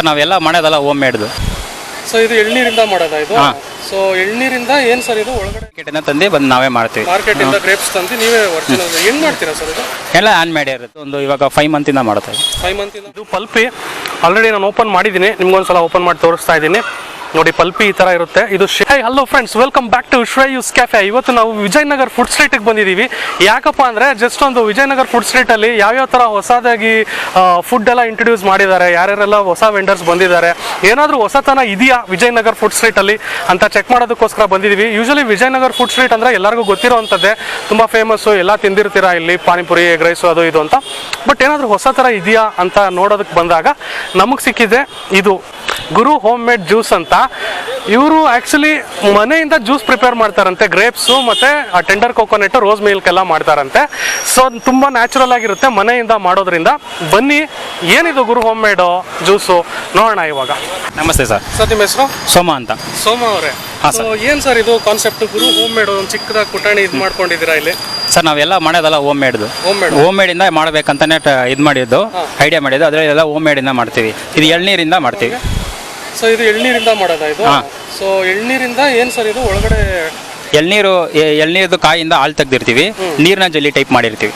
Sir ನಾವೆಲ್ಲ ಮಾಡೋದಲ್ಲ home ಮೇಡ್ದು so ಇದು ಎಳ್ನೀರಿಂದ ಮಾಡೋದಾ ಇದು? ಹಾ. ಸೊ ಎಳ್ನೀರಿಂದ ಏನ್ ಸರ್ ಇದು ಒಳಗಡೆ? ಮಾರ್ಕೆಟಿಂದ ತಂದು ಬಂದು ನಾವೇ ಮಾಡ್ತೀವಿ. ಮಾರ್ಕೆಟ್ ಇಂದ ಗ್ರೇಪ್ಸ್ ತಂದು ನೀವೇ ಒರಿಜಿನಲ್ ಹೆಂಗ್. ಮಾಡ್ತೀರಾ ಸರ್ ಇದು? ಎಲ್ಲ ಹ್ಯಾಂಡ್ ಮೇಡ್ ಇರುತ್ತೆ. ಒಂದು ಇವಾಗ ಫೈವ್ ಮಂತಿಂದ ಮಾಡ್ತಾ ಇದ್ದೀವಿ. ಫೈವ್ ಮಂತ್ ಇದು? ಪಲ್ಪಿ. ಆಲ್ರೆಡಿ ನಾನು ಓಪನ್ ಮಾಡಿದ್ದೀನಿ. ನಿಮ್ಗೊಂದ್ಸಲ ಓಪನ್ ಮಾಡಿ ತೋರಿಸ್ತಾ ಇದ್ದೀನಿ. ನೋಡಿ ಪಲ್ಪಿ ಈ ತರ ಇರುತ್ತೆ. ಇದು ಶೈ hello friends welcome back to Shreyas cafe ಇವತ್ತು ನಾವು ವಿಜಯನಗರ್ ಫುಡ್ ಸ್ಟ್ರೀಟಿಗೆ ಬಂದಿದ್ದೀವಿ ಯಾಕಪ್ಪ ಅಂದ್ರೆ ಜಸ್ಟ್ ಒಂದು ವಿಜಯನಗರ್ ಫುಡ್ ಸ್ಟ್ರೀಟ್ ಅಲ್ಲಿ ಯಾವ್ಯಾವ ತರ ಹೊಸದಾಗಿ ಫುಡ್ ಎಲ್ಲ ಇಂಟ್ರೊಡ್ಯೂಸ್ ಮಾಡಿದ್ದಾರೆ, ಯಾರ್ಯಾರೆಲ್ಲ ಹೊಸ ವೆಂಡರ್ಸ್ ಬಂದಿದ್ದಾರೆ, ಏನಾದರೂ ಹೊಸತನ ಇದೆಯಾ ವಿಜಯನಗರ್ ಫುಡ್ ಸ್ಟ್ರೀಟ್ ಅಲ್ಲಿ ಅಂತ ಚೆಕ್ ಮಾಡೋದಕ್ಕೋಸ್ಕರ ಬಂದಿದ್ದೀವಿ ಯೂಶಲಿ ವಿಜಯನಗರ್ ಫುಡ್ ಸ್ಟ್ರೀಟ್ ಅಂದ್ರೆ ಎಲ್ಲರಿಗೂ ಗೊತ್ತಿರೋವಂಥದ್ದೇ ತುಂಬಾ ಫೇಮಸ್ಸು ಎಲ್ಲ ತಿಂದಿರ್ತೀರಾ ಇಲ್ಲಿ, ಪಾನಿಪುರಿ ಎಗ್ ರೈಸು ಅದು ಇದು ಅಂತ. ಬಟ್ ಏನಾದರೂ ಹೊಸ ಥರ ಇದೆಯಾ ಅಂತ ನೋಡೋದಕ್ಕೆ ಬಂದಾಗ ನಮಗೆ ಸಿಕ್ಕಿದೆ ಇದು ಗುರು ಹೋಮ್ ಮೇಡ್ ಜ್ಯೂಸ್ ಅಂತ. ಇವರು ಆ್ಯಕ್ಚುಲಿ ಮನೆಯಿಂದ ಜ್ಯೂಸ್ ಪ್ರಿಪೇರ್ ಮಾಡ್ತಾರಂತೆ ಗ್ರೇಪ್ಸು ಮತ್ತು ಟೆಂಡರ್ ಕೋಕೋನೆಟ್ ರೋಸ್ ಮಿಲ್ಕ್ ಎಲ್ಲ ಮಾಡ್ತಾರಂತೆ. ಸೊ ತುಂಬ ನ್ಯಾಚುರಲ್ ಆಗಿರುತ್ತೆ ಮನೆಯಿಂದ ಮಾಡೋದ್ರಿಂದ. ಬನ್ನಿ ಏನಿದು ಗುರು ಹೋಮ್ ಮೇಡ್ ಜ್ಯೂಸು ನೋಡೋಣ ಇವಾಗ. ನಮಸ್ತೆ ಸರ್. ಸರ್ ನಿಮ್ಮ ಹೆಸರು? ಸೋಮ ಅಂತ. ಸೋಮ ಅವರೇ. ಹಾಂ, ಸರ್. ಏನು ಸರ್ ಇದು ಕಾನ್ಸೆಪ್ಟ್ ಗುರು ಹೋಮ್ ಮೇಡ್ ಒಂದು ಚಿಕ್ಕದಾಗಿ ಕುಟಾಣಿ ಇದು ಮಾಡ್ಕೊಂಡಿದ್ದೀರಾ ಇಲ್ಲಿ? ಸರ್ ನಾವೆಲ್ಲ ಮಾಡೋದಲ್ಲ ಹೋಮ್ ಮೇಡ್ದು ಹೋಮ್ ಮೇಡ್ ಇಂದ ಮೇಡಿಂದ ಮಾಡ್ಬೇಕಂತಾನೆ ಇದು ಮಾಡಿದ್ದು ಐಡಿಯಾ ಮಾಡಿದ್ದು. ಅದರಲ್ಲೆಲ್ಲ ಹೋಮ್ ಮೇಡಿಂದ ಮಾಡ್ತೀವಿ. ಇದು ಎಳ್ನೀರಿಂದ ಮಾಡ್ತೀವಿ. ಸೊ ಇದು ಎಳ್ನೀರಿಂದ ಮಾಡೋದಾ ಇದು. ಸೊ ಎಳ್ನೀರಿಂದ ಏನು ಸರ್ ಇದು? ಒಳಗಡೆ ಎಳ್ನೀರು ಎಳ್ನೀರ್ದು ಕಾಯಿಂದ ಹಾಲು ತೆಗ್ದಿರ್ತೀವಿ. ನೀರಿನ ಜಲ್ಲಿ ಟೈಪ್ ಮಾಡಿರ್ತೀವಿ.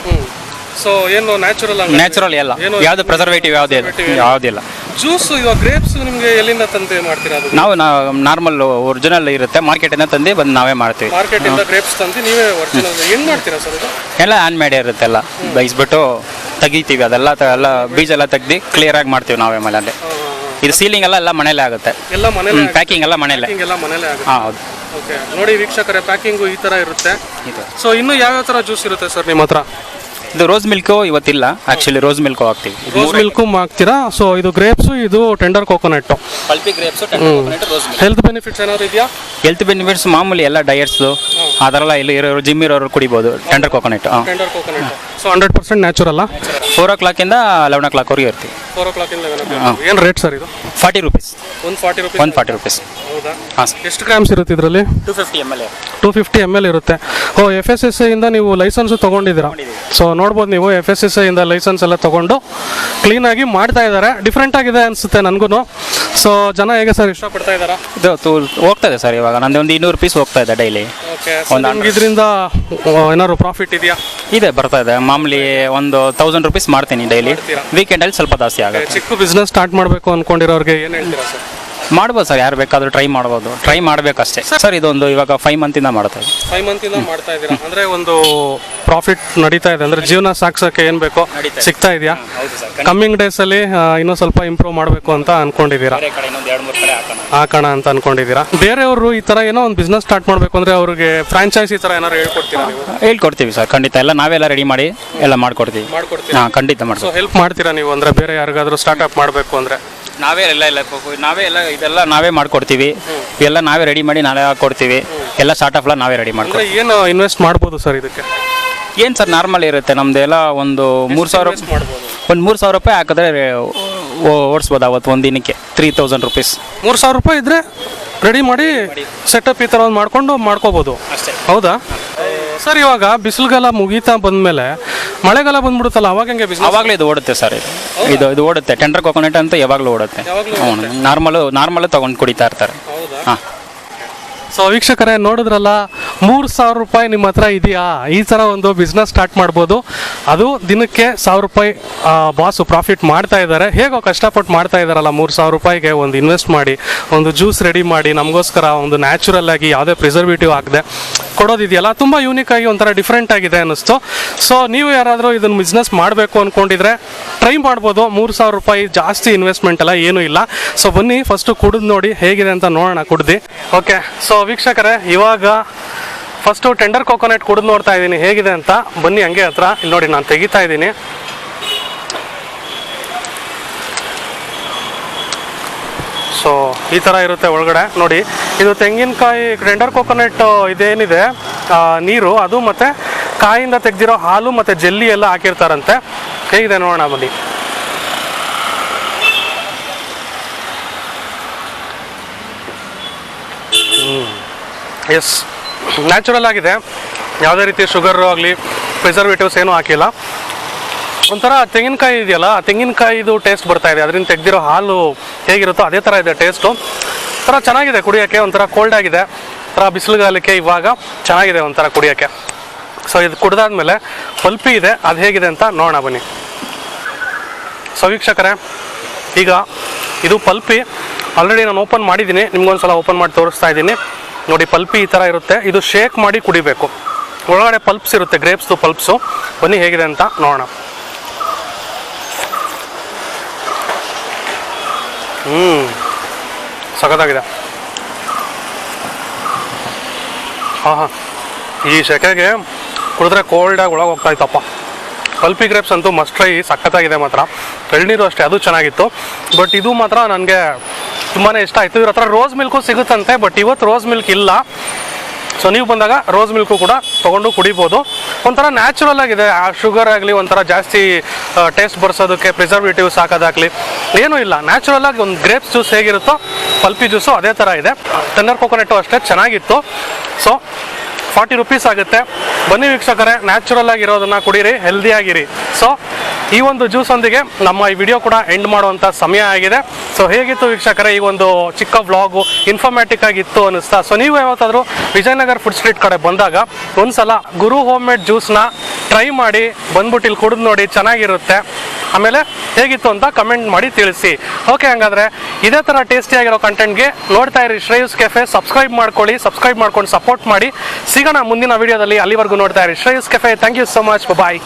ಸೊ ಏನು ನ್ಯಾಚುರಲ್ ನ್ಯಾಚುರಲ್ ಎಲ್ಲ. ಯಾವ್ದು ಪ್ರಿಸರ್ವೇಟಿವ್ ಯಾವುದೇ ಯಾವುದಿಲ್ಲ. ಜ್ಯೂಸ್ ಇವಾಗ ಗ್ರೇಪ್ಸ್ ನಿಮಗೆ ಎಲ್ಲಿಂದ ತಂದೆ ಮಾಡ್ತೀರಾ ಅದು? ನಾವು ನಾರ್ಮಲ್ ಒರಿಜಿನಲ್ ಇರುತ್ತೆ. ಮಾರ್ಕೆಟಿಂದ ತಂದು ಬಂದು ನಾವೇ ಮಾಡ್ತೀವಿ. ಮಾರ್ಕೆಟಿಂದ ಗ್ರೇಪ್ಸ್ ತಂದು ನೀವೇ ಒರಿಜಿನಲ್ ಏನು ಮಾಡ್ತೀರಾ ಸರ್ ಇದು? ಎಲ್ಲ ಆನ್ ಮೇಡ್ ಇರುತ್ತೆ ಎಲ್ಲ. ಬೈಸ್ಬಿಟ್ಟು ತೆಗಿತೀವಿ. ಅದೆಲ್ಲ ಎಲ್ಲ ಬೀಜ ಎಲ್ಲ ತೆಗ್ದು ಕ್ಲಿಯರ್ ಆಗಿ ಮಾಡ್ತೀವಿ ನಾವೇ ಮನೇಲಿ ಇದು ಸೀಲಿಂಗ್ ಎಲ್ಲ ಎಲ್ಲ ಮನೇಲೆ ಆಗುತ್ತೆ. ಎಲ್ಲ ಮನೇಲೆ ಪ್ಯಾಕಿಂಗ್ ಎಲ್ಲ ಮನೇಲೆ ಎಲ್ಲ ಮನೇಲೆ ಆಗುತ್ತೆ. ಹಾಂ ಹೌದು. ಓಕೆ ನೋಡಿ ವೀಕ್ಷಕರೇ ಪ್ಯಾಕಿಂಗು ಈ ತರ ಇರುತ್ತೆ. ಇದು ಸೊ ಇನ್ನು ಯಾವ್ಯಾವ ತರ ಜ್ಯೂಸ್ ಇರುತ್ತೆ ಸರ್ ನಿಮ್ಮ ಹತ್ರ? ಇದು ರೋಸ್ ಮಿಲ್ಕು ಇವತ್ತಿಲ್ಲ. ಆಕ್ಚುಲಿ ರೋಸ್ ಮಿಲ್ಕು ಹಾಕ್ತೀವಿ. ರೋಸ್ ಮಿಲ್ಕು ಹಾಕ್ತೀರಾ? ಸೊ ಇದು ಗ್ರೇಪ್ಸ್ ಇದು tender coconut pulpy grapes rose health benefits ಏನಾದ್ರು ಇದೆಯಾ? ಹೆಲ್ತ್ ಬೆನಿಫಿಟ್ಸ್ ಮಾಮೂಲಿ ಎಲ್ಲ ಡಯಟ್ಸು ಅದರೆಲ್ಲ ಇಲ್ಲಿ ಇರೋರು ಜಿಮ್ ಇರೋರು ಕುಡಿಬೋದು. ಟೆಂಡರ್ ಕೋಕೋನಟ್ ಹಾಂ. Tender coconut so hundred percent natural four ಓ ಕ್ಲಾಕಿಂದ ಲೆವೆನ್ ಓ ಕ್ಲಾಕ್ವರೆಗೆ ಇರ್ತೀವಿ ಫೋರ್ ಓ ಕ್ಲಾಕ್ ಇಂದ ಏನು ರೇಟ್ ಸರ್ ಇದು? ಫಾರ್ಟಿ ರುಪೀಸ್ ಒಂದು forty rupees one forty rupees ಹೌದಾ? ಹಾಂ ಸರ್ ಎಷ್ಟು ಗ್ರಾಮ್ಸ್ ಇರುತ್ತೆ ಇದರಲ್ಲಿ? Two fifty ML two fifty fifty M L ಇರುತ್ತೆ. ಓ ಎಫ್ ಎಸ್ ಎಸ್ ಇಂದ ನೀವು ಲೈಸೆನ್ಸ್ ತೊಗೊಂಡಿದ್ದೀರಾ? ಸೊ ನೋಡ್ಬೋದು ನೀವು ಎಫ್ ಎಸ್ ಎಸ್ ಇಂದ ಲೈಸೆನ್ಸ್ ಎಲ್ಲ ತೊಗೊಂಡು ಕ್ಲೀನಾಗಿ ಮಾಡ್ತಾ ಇದ್ದಾರೆ. ಡಿಫ್ರೆಂಟ್ ಆಗಿದೆ ಅನಿಸುತ್ತೆ ನನಗೂ ಸೊ ಜನ ಹೇಗೆ ಸರ್ ಇಷ್ಟಪಡ್ತಾ ಇದ್ದಾರೆ? ಇದು ತೂ ಹೋಗ್ತಾ ಇದೆ ಸರ್ ಇವಾಗ. ನಂದು ಒಂದು ಇನ್ನೂರು ಪೀಸ್ ಹೋಗ್ತಾ ಇದೆ ಡೈಲಿ ಒಂದು ನಿಮ್ಗೆ ಇದರಿಂದ ಏನಾದ್ರು ಪ್ರಾಫಿಟ್ ಇದೆಯಾ? ಇದೆ ಬರ್ತಾ ಇದೆ. ಮಾಮೂಲಿ ಒಂದು ತೌಸಂಡ್ ರುಪೀಸ್ ಮಾಡ್ತೀನಿ ಡೈಲಿ ವೀಕೆಂಡಲ್ಲಿ ಸ್ವಲ್ಪ ಜಾಸ್ತಿ ಆಗುತ್ತೆ. ಚಿಕ್ಕ ಬಿಸ್ನೆಸ್ ಸ್ಟಾರ್ಟ್ ಮಾಡಬೇಕು ಅನ್ಕೊಂಡಿರೋರಿಗೆ ಏನು ಹೇಳ್ತೀರಾ ಸರ್ ಮಾಡ್ಬೋದು ಸರ್ ಯಾರು ಬೇಕಾದರೂ ಟ್ರೈ ಮಾಡ್ಬೋದು. ಟ್ರೈ ಮಾಡಬೇಕಷ್ಟೇ. ಸರ್ ಇದೊಂದು ಇವಾಗ ಫೈವ್ ಮಂತಿಂದ ಮಾಡ್ತಾ ಇದ್ದೀವಿ ಫೈವ್ ಮಂತಿಂದ ಮಾಡ್ತಾ ಇದ್ದೀರಾ? ಅಂದ್ರೆ ಒಂದು ಪ್ರಾಫಿಟ್ ನಡೀತಾ ಇದೆ. ಅಂದ್ರೆ ಜೀವನ ಸಾಕ್ಸೋಕೆ ಏನು ಬೇಕೋ ಸಿಗ್ತಾ ಇದೆಯಾ? ಕಮ್ಮಿಂಗ್ ಡೇಸ್ ಅಲ್ಲಿ ಇನ್ನೂ ಸ್ವಲ್ಪ ಇಂಪ್ರೂವ್ ಮಾಡಬೇಕು ಅಂತ ಅನ್ಕೊಂಡಿದ್ದೀರಾ? ಹಾಕೋಣ. ಅಂತ ಅನ್ಕೊಂಡಿದ್ದೀರಾ? ಬೇರೆಯವರು ಈ ತರ ಏನೋ ಒಂದು ಬಿಸ್ನೆಸ್ ಸ್ಟಾರ್ಟ್ ಮಾಡಬೇಕು ಅಂದ್ರೆ ಅವ್ರಿಗೆ ಫ್ರಾಂಚೈಸಿ ತರ ಏನಾದ್ರು ಹೇಳ್ಕೊಡ್ತೀರಾ ಹೇಳ್ಕೊಡ್ತೀವಿ ಸರ್ ಖಂಡಿತ. ಎಲ್ಲ ನಾವೆಲ್ಲ ರೆಡಿ ಮಾಡಿ ಎಲ್ಲ ಮಾಡ್ಕೊಡ್ತೀವಿ. ಮಾಡ್ಕೊಡ್ತೀವಿ ಹಾಂ ಖಂಡಿತ ಮಾಡ್ತೀವಿ ಮಾಡ್ತೀವಿ ಹೆಲ್ಪ್ ಮಾಡ್ತೀರಾ ನೀವು? ಅಂದ್ರೆ ಬೇರೆ ಯಾರಿಗಾದ್ರೂ ಸ್ಟಾರ್ಟ್ಅಪ್ ಮಾಡಬೇಕು ಅಂದ್ರೆ? ನಾವೇ ಎಲ್ಲ ಎಲ್ಲ ಕೊ- ನಾವೇ ಎಲ್ಲ ಇದೆಲ್ಲ ನಾವೇ ಮಾಡ್ಕೊಡ್ತೀವಿ. ಎಲ್ಲ ನಾವೇ ರೆಡಿ ಮಾಡಿ ನಾಳೆ ಹಾಕೊಡ್ತೀವಿ. ಎಲ್ಲ ಸ್ಟಾರ್ಟಪ್ ಎಲ್ಲ ನಾವೇ ರೆಡಿ ಅಂದ್ರೆ ಮಾಡ್ಕೊಡ್ತೀವಿ. ಏನು ಇನ್ವೆಸ್ಟ್ ಮಾಡ್ಬೋದು ಸರ್ ಇದಕ್ಕೆ? ಏನು ಸರ್ ನಾರ್ಮಲ್ ಇರುತ್ತೆ? ನಮ್ದು ಎಲ್ಲ ಒಂದು ಮೂರು ಸಾವಿರ Invest ಮಾಡ್ಬೋದು. ಒಂದು ಮೂರು ಸಾವಿರ ರೂಪಾಯಿ ಹಾಕಿದ್ರೆ ಓಡಿಸ್ಬೋದು ಅವತ್ತು ಒಂದು ದಿನಕ್ಕೆ. ತ್ರೀ ತೌಸಂಡ್ ರುಪೀಸ್ ಮೂರು ಸಾವಿರ ರೂಪಾಯಿ ಇದ್ರೆ ರೆಡಿ ಮಾಡಿ ಸೆಟಪ್ ಈ ಥರ ಒಂದು ಮಾಡ್ಕೊಂಡು ಮಾಡ್ಕೋಬೋದು. ಅಷ್ಟೇ. ಹೌದಾ? ಸರ್ ಇವಾಗ ಬಿಸಿಲುಗಾಲ ಮುಗೀತಾ ಬಂದಮೇಲೆ ಮಳೆಗಾಲ ಬಂದ್ಬಿಡುತ್ತಲ್ಲ ಅವಾಗ ಹೆಂಗೆ ಬಿಸಿಲು ಅವಾಗಲೇ ಇದು ಓಡುತ್ತೆ ಸರ್ ಇದು. ಇದು ಇದು ಓಡುತ್ತೆ. ಟೆಂಡರ್ ಕೊಕೊನೆಟ್ ಅಂತ ಯಾವಾಗಲೂ ಓಡುತ್ತೆ. ಯಾವಾಗ್ಲೂ ನಾರ್ಮಲು ನಾರ್ಮಲ್ ತಗೊಂಡು ಕುಡಿತಾ ಇರ್ತಾರೆ. ಹಾಂ. ಸೊ ವೀಕ್ಷಕರೇ, ನೋಡಿದ್ರಲ್ಲ, ಮೂರು ಸಾವಿರ ರೂಪಾಯಿ ನಿಮ್ಮ ಹತ್ರ ಇದೆಯಾ? ಈ ಥರ ಒಂದು ಬಿಸ್ನೆಸ್ ಸ್ಟಾರ್ಟ್ ಮಾಡ್ಬೋದು. ಅದು ದಿನಕ್ಕೆ ಸಾವಿರ ರೂಪಾಯಿ ಬಾಸು ಪ್ರಾಫಿಟ್ ಮಾಡ್ತಾ ಇದ್ದಾರೆ. ಹೇಗೋ ಕಷ್ಟಪಟ್ಟು ಮಾಡ್ತಾ ಇದ್ದಾರಲ್ಲ, ಮೂರು ಸಾವಿರ ರೂಪಾಯಿಗೆ ಒಂದು ಇನ್ವೆಸ್ಟ್ ಮಾಡಿ, ಒಂದು ಜ್ಯೂಸ್ ರೆಡಿ ಮಾಡಿ, ನಮಗೋಸ್ಕರ ಒಂದು ನ್ಯಾಚುರಲ್ ಆಗಿ ಯಾವುದೇ ಪ್ರಿಸರ್ವೇಟಿವ್ ಆಗದೆ ಕೊಡೋದಿದೆಯಲ್ಲ ತುಂಬ ಯೂನಿಕ್ ಆಗಿ ಒಂಥರ ಡಿಫ್ರೆಂಟ್ ಆಗಿದೆ ಅನ್ನಿಸ್ತು. ಸೊ ನೀವು ಯಾರಾದರೂ ಇದನ್ನು ಬಿಸ್ನೆಸ್ ಮಾಡಬೇಕು ಅಂದ್ಕೊಂಡಿದ್ರೆ ಟ್ರೈ ಮಾಡ್ಬೋದು. ಮೂರು ಸಾವಿರ ರೂಪಾಯಿ ಜಾಸ್ತಿ ಇನ್ವೆಸ್ಟ್ಮೆಂಟ್ ಎಲ್ಲ ಏನೂ ಇಲ್ಲ. ಸೊ ಬನ್ನಿ ಫಸ್ಟು ಕುಡಿದು ನೋಡಿ ಹೇಗಿದೆ ಅಂತ ನೋಡೋಣ, ಕುಡ್ದು. ಓಕೆ ಸೊ ವೀಕ್ಷಕರೇ, ಇವಾಗ ಫಸ್ಟು ಟೆಂಡರ್ ಕೋಕೋನಟ್ ಕುಡಿದು ನೋಡ್ತಾ ಇದ್ದೀನಿ. ಹೇಗಿದೆ ಅಂತ? ಬನ್ನಿ ಹಂಗೆ ಹತ್ರ. ಇಲ್ಲಿ ನೋಡಿ ನಾನು ತೆಗಿತಾ ಇದ್ದೀನಿ. ಸೊ ಈ ಥರ ಇರುತ್ತೆ ಒಳಗಡೆ. ನೋಡಿ, ಇದು ತೆಂಗಿನಕಾಯಿ ಟೆಂಡರ್ ಕೋಕೋನಟ್ ಇದೇನಿದೆ? ನೀರು, ಅದು ಮತ್ತು ಕಾಯಿಂದ ತೆಗೆದಿರೋ ಹಾಲು ಮತ್ತು ಜೆಲ್ಲಿ ಎಲ್ಲ ಹಾಕಿರ್ತಾರಂತೆ. ಹೇಗಿದೆ ನೋಡೋಣ ಬನ್ನಿ. ಎಸ್ ನ್ಯಾಚುರಲ್ ಆಗಿದೆ. ಯಾವುದೇ ರೀತಿ ಶುಗರು ಆಗಲಿ ಪ್ರಿಸರ್ವೇಟಿವ್ಸ್ ಏನೂ ಹಾಕಿಲ್ಲ. ಒಂಥರ ತೆಂಗಿನಕಾಯಿ ಇದೆಯಲ್ಲ, ಆ ತೆಂಗಿನಕಾಯಿದು ಟೇಸ್ಟ್ ಬರ್ತಾ ಇದೆ. ಅದರಿಂದ ತೆಗೆದಿರೋ ಹಾಲು ಹೇಗಿರುತ್ತೋ ಅದೇ ಥರ ಇದೆ ಟೇಸ್ಟು ಒಂಥರ ಚೆನ್ನಾಗಿದೆ ಕುಡಿಯೋಕ್ಕೆ, ಒಂಥರ ಕೋಲ್ಡ್ ಆಗಿದೆ. ಒಂಥರ ಬಿಸಿಲುಗಾಲಕ್ಕೆ ಇವಾಗ ಚೆನ್ನಾಗಿದೆ ಒಂಥರ ಕುಡಿಯೋಕ್ಕೆ. ಸೊ ಇದು ಕುಡ್ದಾದ್ಮೇಲೆ ಪಲ್ಪಿ ಇದೆ, ಅದು ಹೇಗಿದೆ ಅಂತ ನೋಡೋಣ ಬನ್ನಿ. ಸೊ ವೀಕ್ಷಕರೇ, ಈಗ ಇದು ಪಲ್ಪಿ ಆಲ್ರೆಡಿ ನಾನು ಓಪನ್ ಮಾಡಿದ್ದೀನಿ. ನಿಮ್ಗೊಂದ್ಸಲ ಓಪನ್ ಮಾಡಿ ತೋರಿಸ್ತಾ ಇದ್ದೀನಿ. ನೋಡಿ, ಪಲ್ಪಿ ಈ ಥರ ಇರುತ್ತೆ. ಇದು ಶೇಕ್ ಮಾಡಿ ಕುಡಿಬೇಕು. ಒಳಗಡೆ ಪಲ್ಪ್ಸ್ ಇರುತ್ತೆ ಗ್ರೇಪ್ಸ್ದು ಪಲ್ಪ್ಸು ಬನ್ನಿ, ಹೇಗಿದೆ ಅಂತ ನೋಡೋಣ. ಹ್ಞೂ ಸಖತ್ತಾಗಿದೆ. ಹಾಂ ಹಾಂ ಈ ಸೆಕೆಗೆ ಕುಡಿದ್ರೆ ಕೋಲ್ಡಾಗಿ ಒಳಗೆ ಹೋಗ್ತಾ ಇತ್ತಪ್ಪ. ಪಲ್ಪಿ ಗ್ರೇಪ್ಸ್ ಅಂತೂ ಮಸ್ಟ್ ಟ್ರೈ ಸಖತ್ತಾಗಿದೆ ಮಾತ್ರ. ಎಳ್ನೀರು ಅಷ್ಟೇ, ಅದು ಚೆನ್ನಾಗಿತ್ತು. ಬಟ್ ಇದು ಮಾತ್ರ ನನಗೆ ತುಂಬಾ ಇಷ್ಟ ಆಯಿತು. ಇವ್ರ ಹತ್ರ ರೋಸ್ ಮಿಲ್ಕು ಸಿಗುತ್ತಂತೆ ಬಟ್ ಇವತ್ತು ರೋಸ್ ಮಿಲ್ಕ್ ಇಲ್ಲ. ಸೊ ನೀವು ಬಂದಾಗ ರೋಸ್ ಮಿಲ್ಕು ಕೂಡ ತೊಗೊಂಡು ಕುಡಿಬೋದು. ಒಂಥರ ನ್ಯಾಚುರಲ್ ಆಗಿದೆ. ಆ ಶುಗರ್ ಆಗಲಿ, ಒಂಥರ ಜಾಸ್ತಿ ಟೇಸ್ಟ್ ಬರ್ಸೋದಕ್ಕೆ ಪ್ರಿಸರ್ವೇಟಿವ್ಸ್ ಹಾಕೋದಾಗಲಿ, ಏನೂ ಇಲ್ಲ. ನ್ಯಾಚುರಲ್ ಆಗಿ ಒಂದು ಗ್ರೇಪ್ಸ್ ಜ್ಯೂಸ್ ಹೇಗಿರುತ್ತೋ, ಪಲ್ಪಿ ಜ್ಯೂಸು ಅದೇ ಥರ ಇದೆ. ಟೆನ್ನರ್ ಕೊಕೊನೆಟ್ಟು ಅಷ್ಟೇ, ಚೆನ್ನಾಗಿತ್ತು. ಸೊ ಫಾರ್ಟಿ ರುಪೀಸ್ ಆಗುತ್ತೆ. ಬನ್ನಿ ವೀಕ್ಷಕರೇ, ನ್ಯಾಚುರಲ್ ಆಗಿರೋದನ್ನ ಕುಡೀರಿ ಹೆಲ್ದಿ ಆಗಿರಿ. ಸೊ ಈ ಒಂದು ಜ್ಯೂಸ್ ಒಂದಿಗೆ ನಮ್ಮ ಈ ವಿಡಿಯೋ ಕೂಡ ಎಂಡ್ ಮಾಡುವಂಥ ಸಮಯ ಆಗಿದೆ. ಸೊ ಹೇಗಿತ್ತು ವೀಕ್ಷಕರೇ ಈ ಒಂದು ಚಿಕ್ಕ ವ್ಲಾಗು ಇನ್ಫಾರ್ಮ್ಯಾಟಿಕ್ ಆಗಿತ್ತು ಅನಿಸ್ತಾ ಸೊ ನೀವು ಯಾವತ್ತಾದರೂ ವಿಜಯನಗರ ಫುಡ್ ಸ್ಟ್ರೀಟ್ ಕಡೆ ಬಂದಾಗ ಒಂದ್ಸಲ ಗುರು ಹೋಮ್ ಮೇಡ್ ಜ್ಯೂಸ್ನ ಟ್ರೈ ಮಾಡಿ ಬಂದ್ಬಿಟ್ಟು ಇಲ್ಲಿ ಕುಡಿದು ನೋಡಿ, ಚೆನ್ನಾಗಿರುತ್ತೆ. ಆಮೇಲೆ ಹೇಗಿತ್ತು ಅಂತ ಕಮೆಂಟ್ ಮಾಡಿ ತಿಳಿಸಿ. ಓಕೆ ಹಂಗಾದ್ರೆ ಇದೇ ಥರ ಟೇಸ್ಟಿಯಾಗಿರೋ ಕಂಟೆಂಟ್ಗೆ ನೋಡ್ತಾ ಇರಿ ಶ್ರೇಯಸ್ ಕೆಫೆ ಸಬ್ಸ್ಕ್ರೈಬ್ ಮಾಡ್ಕೊಳ್ಳಿ ಸಬ್ಸ್ಕ್ರೈಬ್ ಮಾಡ್ಕೊಂಡು ಸಪೋರ್ಟ್ ಮಾಡಿ. ಸಿಗೋಣ ಮುಂದಿನ ವಿಡಿಯೋದಲ್ಲಿ ಅಲ್ಲಿವರೆಗೂ ನೋಡ್ತಾ ಇರಿ. Shreyas cafe thank you so much bye